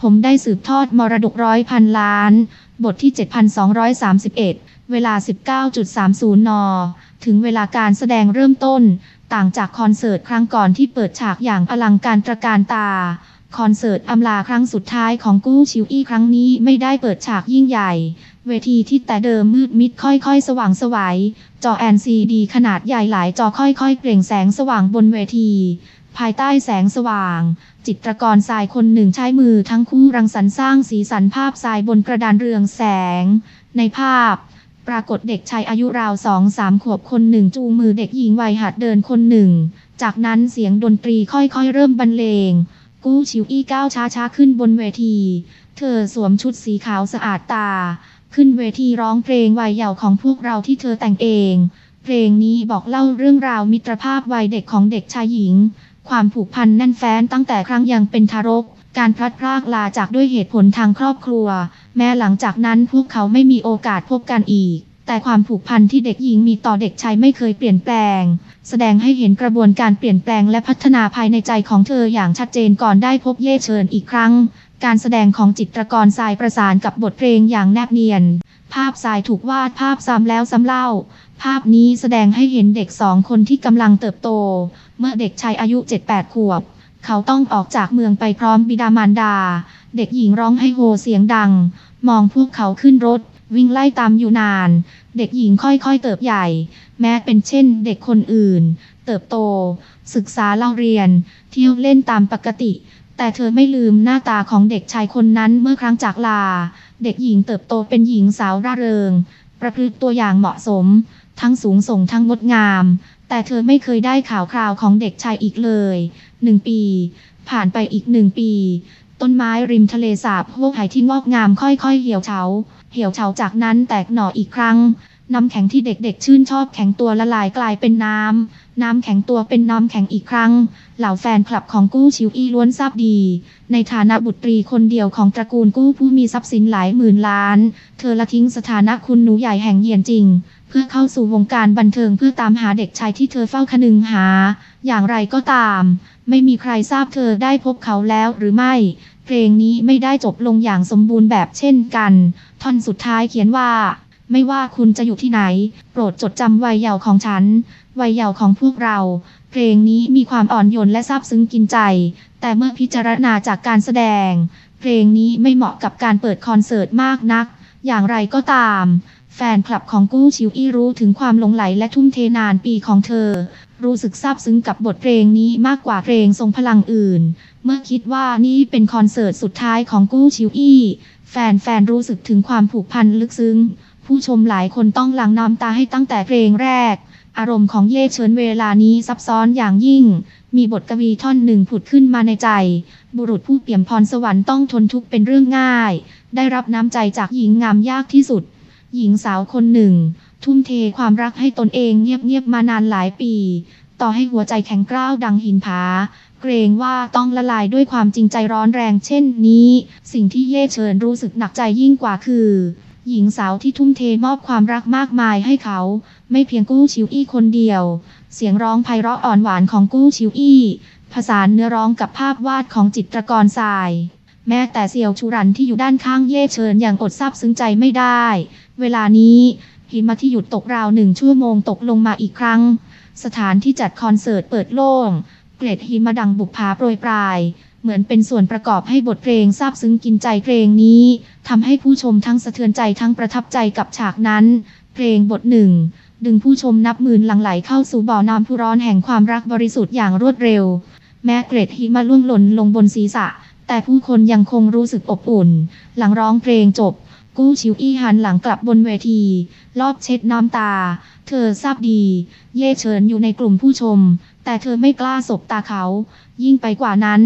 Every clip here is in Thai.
ผมได้สืบทอดมรดกร้อยพันล้าน บทที่ 7231 เวลา 19.30 น ถึงเวลาการแสดงเริ่มต้น ต่างจากคอนเสิร์ตครั้งก่อนที่เปิดฉากอย่างอลังการตระการตา คอนเสิร์ตอำลาครั้งสุดท้ายของกู้ชิวอี้ครั้งนี้ไม่ได้เปิดฉากยิ่งใหญ่ เวทีที่แต่เดิมมืดมิดค่อยๆ สว่างสวัย จอ LCD ขนาดใหญ่หลายจอค่อยๆ เปล่งแสงสว่างบนเวที ภายใต้แสงสว่าง จิตรกรทรายคนหนึ่งใช้มือทั้งคู่รังสรรค์สร้างสีสันภาพทรายบนกระดานเรืองแสง ในภาพ ปรากฏเด็กชายอายุราวสองสามขวบคนหนึ่งจูงมือเด็กหญิงวัยหัดเดินคนหนึ่ง จากนั้นเสียงดนตรีค่อยๆ เริ่มบรรเลง กู้ชิวอี้ก้าวช้าๆขึ้นบนเวที เธอสวมชุดสีขาวสะอาดตา ขึ้นเวทีร้องเพลงวัยเยาว์ของพวกเราที่เธอแต่งเอง เพลงนี้บอกเล่าเรื่องราวมิตรภาพวัยเด็กของเด็กชายหญิง ความผูกพันแน่นแฟ้นตั้งแต่ครั้งยังเป็นทารก การพลัดพรากลาจากด้วยเหตุผลทางครอบครัว แม้หลังจากนั้นพวกเขาไม่มีโอกาสพบกันอีก แต่ความผูกพันที่เด็กหญิงมีต่อเด็กชายไม่เคยเปลี่ยนแปลง แสดงให้เห็นกระบวนการเปลี่ยนแปลงและพัฒนาภายในใจของเธออย่างชัดเจนก่อนได้พบเย่เชิญอีกครั้ง การแสดงของจิตรกรทรายประสานกับบทเพลงอย่างแนบเนียน ภาพทรายถูกวาดภาพซ้ำแล้วซ้ำเล่า ภาพนี้แสดงให้เห็นเด็กสองคนที่กำลังเติบโต เมื่อเด็กชายอายุ 7-8 ขวบ เขาต้องออกจากเมืองไปพร้อมบิดามารดา เด็กหญิงร้องให้โฮเสียงดัง มองพวกเขาขึ้นรถ วิ่งไล่ตามอยู่นาน เด็กหญิงค่อยๆเติบใหญ่ แม้เป็นเช่นเด็กคนอื่น เติบโต ศึกษาเล่าเรียน เที่ยวเล่นตามปกติ แต่เธอไม่ลืมหน้าตาของเด็กชายคนนั้นเมื่อครั้งจากลา เด็กหญิงเติบโตเป็นหญิงสาวร่าเริง ประพฤติตัวอย่างเหมาะสม ทั้งสูงส่งทั้งงดงาม แต่เธอไม่เคยได้ข่าวคราวของเด็กชายอีกเลยหนึ่งปี ผ่านไปอีกหนึ่งปี ต้นไม้ริมทะเลสาบพวกไผ่ที่งอกงามค่อยๆเหี่ยวเฉา เหี่ยวเฉาจากนั้นแตกหน่ออีกครั้ง น้ำแข็งที่เด็กๆ ชื่นชอบแข็งตัวละลายกลายเป็นน้ำ น้ำแข็งตัวเป็นน้ำแข็งอีกครั้ง เหล่าแฟนคลับของกู้ชิวอี้ล้วนทราบดี ในฐานะบุตรีคนเดียวของตระกูลกู้ผู้มีทรัพย์สินหลายหมื่นล้าน เธอละทิ้งสถานะคุณหนูใหญ่แห่งเยียนจริง เพื่อเข้าสู่วงการบันเทิงเพื่อตามหาเด็กชายที่เธอเฝ้าคนึงหา อย่างไรก็ตาม ไม่มีใครทราบเธอได้พบเขาแล้วหรือไม่ เพลงนี้ไม่ได้จบลงอย่างสมบูรณ์แบบเช่นกัน ท่อนสุดท้ายเขียนว่า ไม่ว่าคุณจะอยู่ที่ไหน โปรดจดจำวัยเยาว์ของฉัน วัยเยาว์ของพวกเรา เพลงนี้มีความอ่อนโยนและซาบซึ้งกินใจ แต่เมื่อพิจารณาจากการแสดง เพลงนี้ไม่เหมาะกับการเปิดคอนเสิร์ตมากนัก อย่างไรก็ตาม ฟนคลับของกู้ชิวอี้รู้ถึงความหลงไหลและทุ่มเทนานปีของเธอ รู้สึกซาบซึ้งกับบทเพลงนี้มากกว่าเพลงทรงพลังอื่น เมื่อคิดว่านี่เป็นคอนเสิร์ตสุดท้ายของกู้ชิวอี้ แฟนๆรู้สึกถึงความผูกพันลึกซึ้ง ผู้ชมหลายคนต้องหลั่งน้ำตาให้ตั้งแต่เพลงแรก อารมณ์ของเย่เฉินเวลานี้ซับซ้อนอย่างยิ่ง มีบทกวีท่อนหนึ่งผุดขึ้นมาในใจ บุรุษผู้เปี่ยมพรสวรรค์ต้องทนทุกข์เป็นเรื่องง่าย ได้รับน้ำใจจากหญิงงามยากที่สุด หญิงสาวคนหนึ่ง ทุ่มเทความรักให้ตนเองเงียบๆมานานหลายปี ต่อให้หัวใจแข็งกร้าวดังหินผา เกรงว่าต้องละลายด้วยความจริงใจร้อนแรงเช่นนี้ สิ่งที่เย่เฉินรู้สึกหนักใจยิ่งกว่าคือหญิงสาวที่ทุ่มเทมอบความรักมากมายให้เขา ไม่เพียงกู้ชิวอี้คนเดียว เสียงร้องไพเราะอ่อนหวานของกู้ชิวอี้ผสานเนื้อร้องกับภาพวาดของจิตรกรทราย แม้แต่เสี่ยวชูรันที่อยู่ด้านข้างเย่เฉินยังอดซาบซึ้งใจไม่ได้ เวลานี้หิมะที่หยุดตกราวหนึ่งชั่วโมงตกลงมาอีกครั้ง สถานที่จัดคอนเสิร์ตเปิดโล่ง เกล็ดหิมะดังบุกผาโปรยปลาย เหมือนเป็นส่วนประกอบให้บทเพลงซาบซึ้งกินใจเพลงนี้ทำให้ผู้ชมทั้งสะเทือนใจทั้งประทับใจกับฉากนั้น เพลงบทหนึ่งดึงผู้ชมนับหมื่นหลั่งไหลเข้าสู่บ่อน้ำผู้ร้อนแห่งความรักบริสุทธิ์อย่างรวดเร็ว แม้เกล็ดหิมะล่วงหล่นลงบนศีรษะ แต่ผู้คนยังคงรู้สึกอบอุ่น หลังร้องเพลงจบ กู้ชิวอี้หันหลังกลับบนเวที รอบเช็ดน้ำตา เธอทราบดี เย่เฉินอยู่ในกลุ่มผู้ชม แต่เธอไม่กล้าสบตาเขา ยิ่งไปกว่านั้น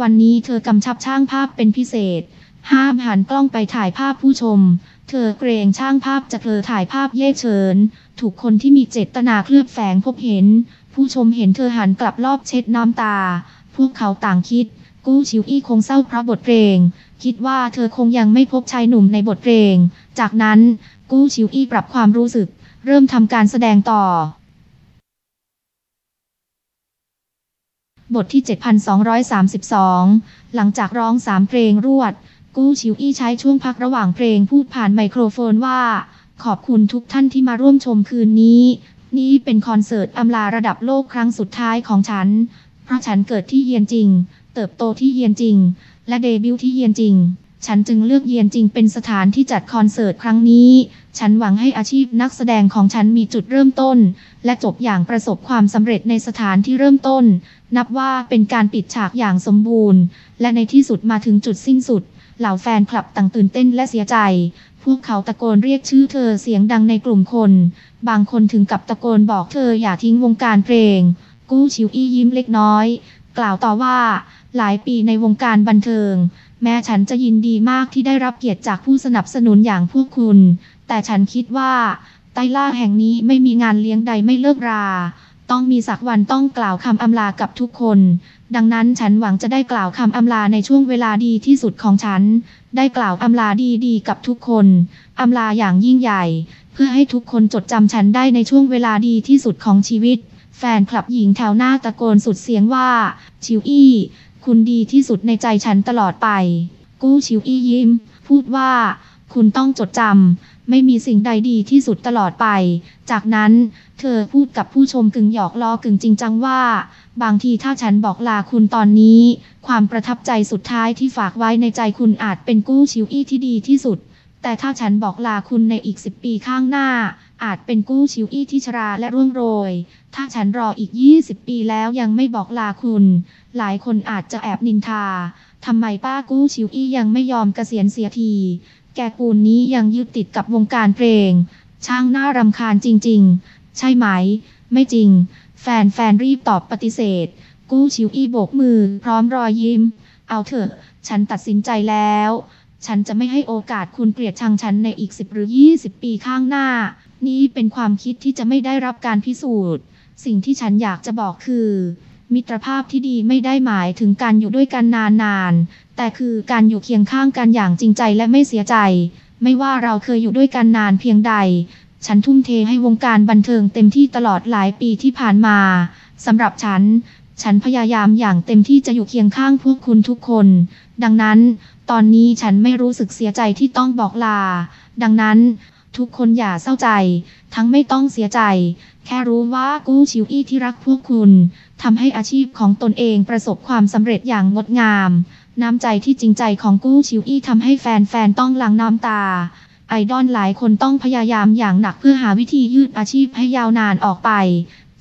วันนี้เธอกำชับช่างภาพเป็นพิเศษ ห้ามหันกล้องไปถ่ายภาพผู้ชม เธอเกรงช่างภาพจะเผลอถ่ายภาพเย่เฉิน ถูกคนที่มีเจตนาเคลือบแฝงพบเห็น ผู้ชมเห็นเธอหันกลับรอบเช็ดน้ำตา พวกเขาต่างคิด กู้ชิวอี้คงเศร้าเพราะบทเพลง คิดว่าเธอคงยังไม่พบชายหนุ่มในบทเพลง จากนั้นกู้ชิวอี้ปรับความรู้สึก เริ่มทำการแสดงต่อ บทที่ 7232 หลังจากร้องสามเพลงรวด กู้ชิวอี้ใช้ช่วงพักระหว่างเพลงพูดผ่านไมโครโฟนว่า ขอบคุณทุกท่านที่มาร่วมชมคืนนี้ นี่เป็นคอนเสิร์ตอำลาระดับโลกครั้งสุดท้ายของฉัน เพราะฉันเกิดที่เยียนจริง เติบโตที่เยียนจิง และเดบิวต์ที่เยียนจิง ฉันจึงเลือกเยียนจิงเป็นสถานที่จัดคอนเสิร์ตครั้งนี้ ฉันหวังให้อาชีพนักแสดงของฉันมีจุดเริ่มต้น และจบอย่างประสบความสำเร็จในสถานที่เริ่มต้น นับว่าเป็นการปิดฉากอย่างสมบูรณ์ และในที่สุดมาถึงจุดสิ้นสุด เหล่าแฟนคลับต่างตื่นเต้นและเสียใจ พวกเขาตะโกนเรียกชื่อเธอเสียงดังในกลุ่มคน บางคนถึงกับตะโกนบอกเธออย่าทิ้งวงการเพลง กู้ชิวอี้ยิ้มเล็กน้อย กล่าวต่อว่า หลายปีในวงการบันเทิง แม้ฉันจะยินดีมากที่ได้รับเกียรติจากผู้สนับสนุนอย่างพวกคุณ แต่ฉันคิดว่าใต้ล่าแห่งนี้ไม่มีงานเลี้ยงใดไม่เลิกรา ต้องมีสักวันต้องกล่าวคำอำลากับทุกคน ดังนั้นฉันหวังจะได้กล่าวคำอำลาในช่วงเวลาดีที่สุดของฉัน ได้กล่าวอำลาดีๆกับทุกคนอำลาอย่างยิ่งใหญ่ เพื่อให้ทุกคนจดจำฉันได้ในช่วงเวลาดีที่สุดของชีวิต แฟนคลับหญิงแถวหน้าตะโกนสุดเสียงว่า ชิวอี้ คุณดีที่สุดในใจฉันตลอดไป กู้ชิวอี้ยิ้ม พูดว่า คุณต้องจดจำ ไม่มีสิ่งใดดีที่สุดตลอดไป จากนั้น เธอพูดกับผู้ชมกึ่งหยอกล้อกึ่งจริงจังว่า บางทีถ้าฉันบอกลาคุณตอนนี้ ความประทับใจสุดท้ายที่ฝากไว้ในใจคุณอาจเป็นกู้ชิวอี้ที่ดีที่สุด แต่ถ้าฉันบอกลาคุณในอีกสิบปีข้างหน้า อาจเป็นกู้ชิวอี้ที่ชราและร่วงโรย ถ้าฉันรออีก 20 ปีแล้วยังไม่บอกลาคุณ หลายคนอาจจะแอบนินทา ทำไมป้ากู้ชิวอี้ยังไม่ยอมเกษียณเสียที แกปูนนี้ยังยึดติดกับวงการเพลง ช่างน่ารำคาญจริง ๆ ใช่ไหม ไม่จริง แฟนแฟนรีบตอบปฏิเสธ กู้ชิวอี้โบกมือ พร้อมรอยยิ้ม เอาเถอะ ฉันตัดสินใจแล้ว ฉันจะไม่ให้โอกาสคุณเกลียดชังฉันในอีก10หรือ20 ปีข้างหน้า นี่เป็นความคิดที่จะไม่ได้รับการพิสูจน์ สิ่งที่ฉันอยากจะบอกคือ มิตรภาพที่ดีไม่ได้หมายถึงการอยู่ด้วยกันนานๆ แต่คือการอยู่เคียงข้างกันอย่างจริงใจและไม่เสียใจ ไม่ว่าเราเคยอยู่ด้วยกันนานเพียงใด ฉันทุ่มเทให้วงการบันเทิงเต็มที่ตลอดหลายปีที่ผ่านมาสำหรับฉัน ฉันพยายามอย่างเต็มที่จะอยู่เคียงข้างพวกคุณทุกคน ดังนั้น ตอนนี้ฉันไม่รู้สึกเสียใจที่ต้องบอกลา ดังนั้น ทุกคนอย่าเศร้าใจ ทั้งไม่ต้องเสียใจ แค่รู้ว่ากู้ชิวอี้ที่รักพวกคุณทำให้อาชีพของตนเองประสบความสำเร็จอย่างงดงาม น้ำใจที่จริงใจของกู้ชิวอี้ทำให้แฟนๆต้องหลั่งน้ำตา ไอดอลหลายคนต้องพยายามอย่างหนักเพื่อหาวิธียืดอาชีพให้ยาวนานออกไป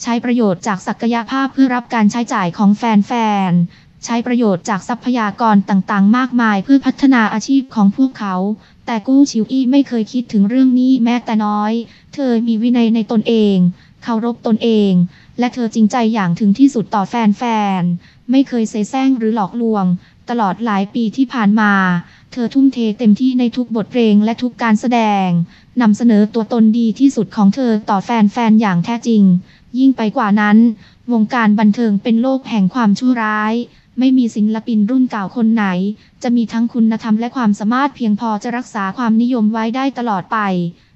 ใช้ประโยชน์จากศักยภาพเพื่อรับการใช้จ่ายของแฟนๆใช้ประโยชน์จากทรัพยากรต่างๆ มากมายเพื่อพัฒนาอาชีพของพวกเขา แต่กู้ชิวอี้ไม่เคยคิดถึงเรื่องนี้แม้แต่น้อย เธอมีวินัยในตนเอง เคารพตนเอง และเธอจริงใจอย่างถึงที่สุดต่อแฟนๆ ไม่เคยเสแสร้งหรือหลอกลวง ตลอดหลายปีที่ผ่านมา เธอทุ่มเทเต็มที่ในทุกบทเพลงและทุกการแสดง นำเสนอตัวตนดีที่สุดของเธอต่อแฟนๆ อย่างแท้จริง ยิ่งไปกว่านั้น วงการบันเทิงเป็นโลกแห่งความชั่วร้าย ไม่มีศิลปินรุ่นเก่าคนไหน จะมีทั้งคุณธรรมและความสามารถเพียงพอจะรักษาความนิยมไว้ได้ตลอดไป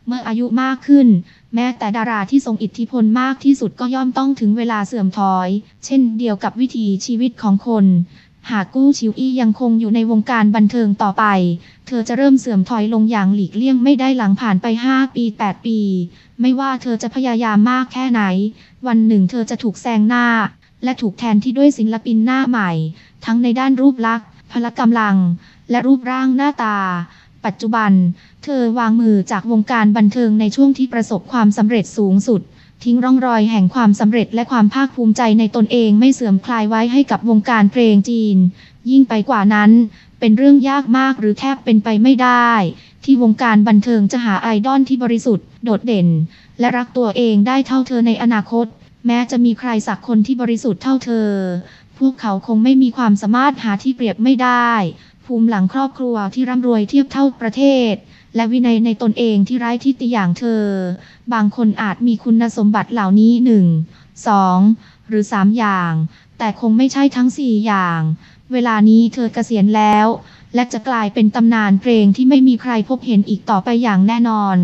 เมื่ออายุมากขึ้น แม้แต่ดาราที่ทรงอิทธิพลมากที่สุดก็ย่อมต้องถึงเวลาเสื่อมถอย เช่นเดียวกับวิถีชีวิตของคน หากกู้ชิวอี้ยังคงอยู่ในวงการบันเทิงต่อไป เธอจะเริ่มเสื่อมถอยลงอย่างหลีกเลี่ยงไม่ได้หลังผ่านไป 5 ปี 8 ปี ไม่ว่าเธอจะพยายามมากแค่ไหน วันหนึ่งเธอจะถูกแซงหน้า และถูกแทนที่ด้วยศิลปินหน้าใหม่ ทั้งในด้านรูปลักษณ์ พละกำลัง และรูปร่างหน้าตา ปัจจุบัน เธอวางมือจากวงการบันเทิงในช่วงที่ประสบความสำเร็จสูงสุด ทิ้งร่องรอยแห่งความสำเร็จและความภาคภูมิใจในตนเองไม่เสื่อมคลายไว้ให้กับวงการเพลงจีน ยิ่งไปกว่านั้น เป็นเรื่องยากมากหรือแทบเป็นไปไม่ได้ ที่วงการบันเทิงจะหาไอดอลที่บริสุทธิ์ โดดเด่น และรักตัวเองได้เท่าเธอในอนาคต แม้จะมีใครสักคนที่บริสุทธิ์เท่าเธอ พวกเขาคงไม่มีความสามารถหาที่เปรียบไม่ได้ ภูมิหลังครอบครัวที่ร่ำรวยเทียบเท่าประเทศ และวินัยในตนเองที่ไร้ทิฏฐิอย่างเธอ บางคนอาจมีคุณสมบัติเหล่านี้หนึ่งสองหรือสามอย่าง แต่คงไม่ใช่ทั้งสี่อย่าง เวลานี้เธอเกษียณแล้ว และจะกลายเป็นตำนานเพลงที่ไม่มีใครพบเห็นอีกต่อไปอย่างแน่นอน